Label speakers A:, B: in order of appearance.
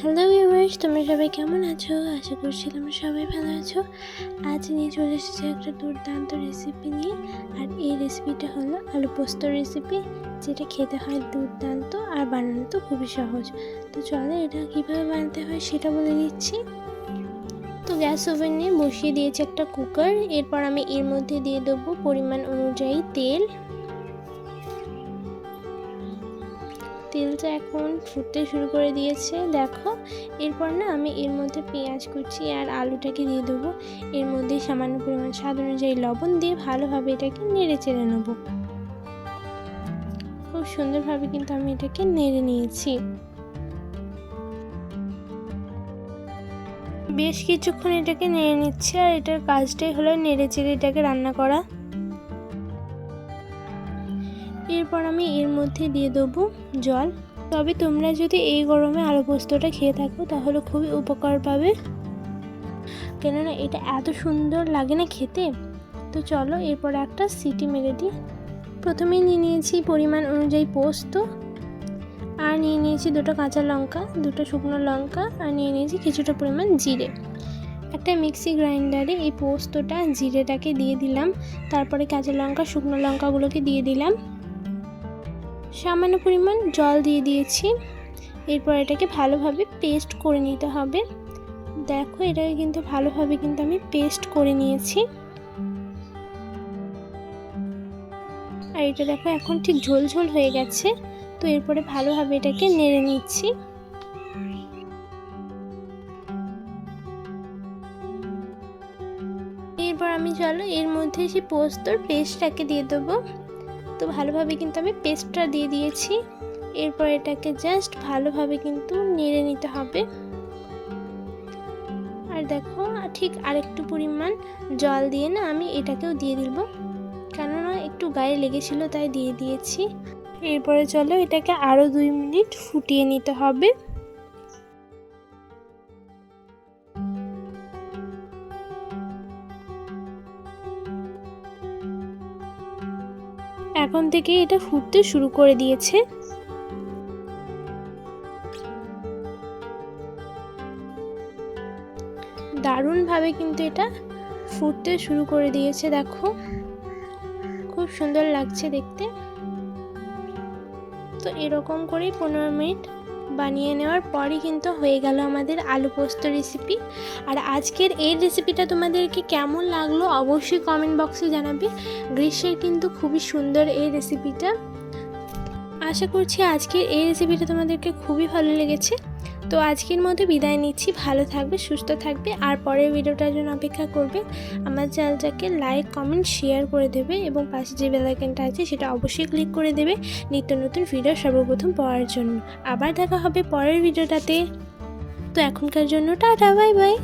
A: Hello viewers তোমরা সবাই কেমন আছো? আশা করছি তোমরা সবাই ভালো আছো। আজ নিয়ে চলে এসেছি একটা দুর্দান্ত রেসিপি নিয়ে। আর এই রেসিপিটা হলো আলু পোস্ত রেসিপি যেটা খেতে হয় দুর্দান্ত আর বানানো তো খুবই সহজ। তো চলো এটা কীভাবে বানাতে হয় সেটা বলে দিচ্ছি। তো গ্যাস ওভেনে বসিয়ে দিয়েছি একটা কুকার, এরপর আমি এর মধ্যে দিয়ে দেবো পরিমাণ অনুযায়ী তেল। তেলটা এখন ফুটতে শুরু করে দিয়েছে। দেখো, এরপর না আমি এর মধ্যে পেঁয়াজ কুচি আর আলুটাকে দিয়ে দেবো। এর মধ্যে সামান্য পরিমাণ স্বাদ অনুযায়ী লবণ দিয়ে ভালোভাবে এটাকে নেড়ে চেড়ে নেব। খুব সুন্দরভাবে কিন্তু আমি এটাকে নেড়ে নিয়েছি। বেশ কিছুক্ষণ এটাকে নেড়ে নিচ্ছি আর এটার কাজটাই হলো নেড়ে চেড়ে এটাকে রান্না করা। এরপর আমি এর মধ্যে দিয়ে দেবো জল। তবে তোমরা যদি এই গরমে আলু পোস্তটা খেয়ে থাকো, তাহলে খুবই উপকার পাবে। কেননা এটা এত সুন্দর লাগে না খেতে। তো চলো এরপর একটা সিটি মেরে দিই। প্রথমে নিয়ে নিয়েছি পরিমাণ অনুযায়ী পোস্ত, আর নিয়ে নিয়েছি দুটো কাঁচা লঙ্কা, দুটো শুকনো লঙ্কা, আর নিয়ে নিয়েছি কিছুটা পরিমাণ জিরে। একটা মিক্সি গ্রাইন্ডারে এই পোস্তটা জিরেটাকে দিয়ে দিলাম। তারপরে কাঁচা লঙ্কা, শুকনো লঙ্কাগুলোকে দিয়ে দিলাম। সামান্য পরিমাণ জল দিয়ে দিয়েছি। এরপর এটাকে ভালোভাবে পেস্ট করে নিতে হবে। দেখো এটাকে কিন্তু ভালোভাবে কিন্তু আমি পেস্ট করে নিয়েছি। আর এটা দেখো, এখন ঠিক ঝোল ঝোল হয়ে গেছে। তো এরপরে ভালোভাবে এটাকে নেড়ে নিচ্ছি। এরপর আমি চলো এর মধ্যে সে পোস্তর পেস্টটাকে দিয়ে দেবো। তো ভালোভাবে কিন্তু আমি পেস্টটা দিয়ে দিয়েছি। এরপর এটাকে জাস্ট ভালোভাবে কিন্তু নেড়ে নিতে হবে। আর দেখো ঠিক আরেকটু পরিমাণ জল দিয়ে না আমি এটাকেও দিয়ে দিব কেননা একটু গায়ে লেগেছিল তাই দিয়ে দিয়েছি। এরপরে চলো এটাকে আরও দুই মিনিট ফুটিয়ে নিতে হবে। এখন থেকে এটা ফুটতে শুরু করে দিয়েছে। দারুণভাবে কিন্তু এটা ফুটতে শুরু করে দিয়েছে, দেখো। খুব সুন্দর লাগছে দেখতে। তো এরকম করেই পনেরো মিনিট বানিয়ে নেওয়ার পরই কিন্তু হয়ে গেল আমাদের আলু পোস্ত রেসিপি আর আজকের এই রেসিপিটা তোমাদেরকে কেমন লাগল অবশ্যই কমেন্ট বক্সে জানাবে। গ্রীষ্মের কিন্তু খুবই সুন্দর এই রেসিপিটা আশা করছি আজকের এই রেসিপিটা তোমাদেরকে খুবই ভালো লেগেছে। তো আজকের মতো বিদায় নিচ্ছি। ভালো থাকবে, সুস্থ থাকবে। আর পরের ভিডিওটার জন্য অপেক্ষা করবে আমার চ্যানেলটাকে লাইক, কমেন্ট, শেয়ার করে দেবে এবং পাশে যে বেলাইকেনটা আছে সেটা অবশ্যই ক্লিক করে দেবে নিত্য নতুন ভিডিও সর্বপ্রথম পাওয়ার জন্য। আবার দেখা হবে পরের ভিডিওটাতে। তো এখনকার জন্য টাটা, বাই বাই।